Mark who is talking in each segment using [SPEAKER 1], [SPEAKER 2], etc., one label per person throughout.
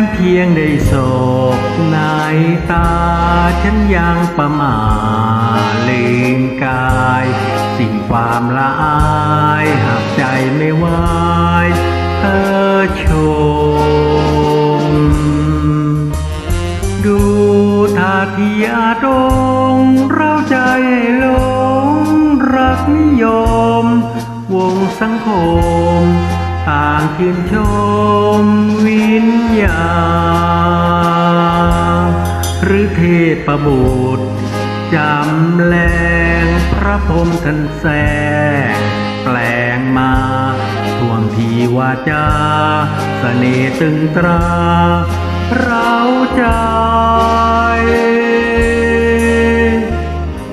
[SPEAKER 1] แม้เพียงได้โศกในตาฉันยังประมาลืมกาย สิ่งความละอายหากใจไม่ไหวเธอชม ดูท่าทีอาตงเราใจหลงรักนิยม วงสังคมางชื่นชมวิญญาณหรือเทพบุตรจำแรงพระพรหมท่านแสงแปลงมาท่วงทีวาจาเสน่ตึงตราเราใจ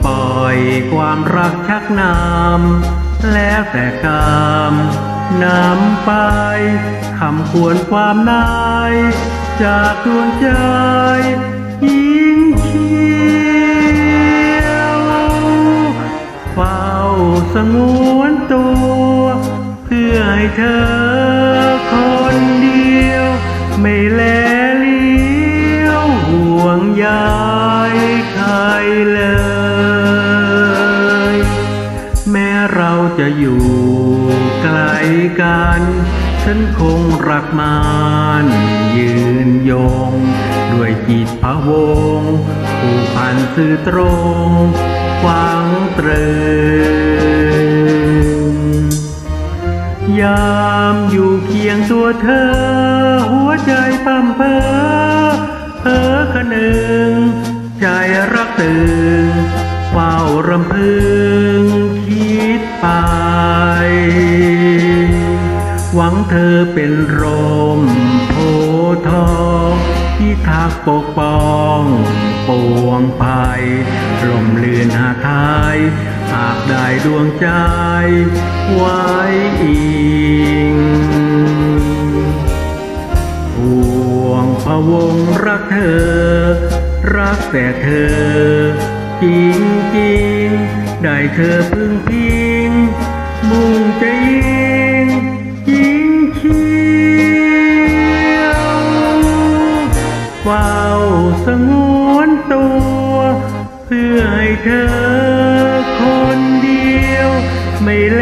[SPEAKER 1] ปล่อยความรักชักนำแล้วแต่กรรม นำไปคำควรความนาย จากดวงใจยิ่งเขียวเฝ้าสงวนตัว เพื่อให้เธอคนเดียว ไม่แลเลี้ยวห่วงใยใครเลย แม้เราจะอยู่ ไกลกัน ฉันคงรักมันยืนยง ด้วยจิตพะวงผู้พันสื่อตรงหวังตรึงยามอยู่เคียงตัวเธอ หัวใจปั๊มเพอเพ้อคนึง ใจรักตึงเฝ้ารำพึงคิดไป เธอเป็นร่มโพธิ์ทองที่ทักปกป้องปวงภัยลมเลือนหาทายหากได้ดวงใจไว้อิงห่วงพะวงรักเธอ รักแต่เธอ จริงจริงๆได้เธอพึ่งพิงมุ่งใจ เฝ้าสงวนตัว เพื่อให้เธอคนเดียว ไม่แล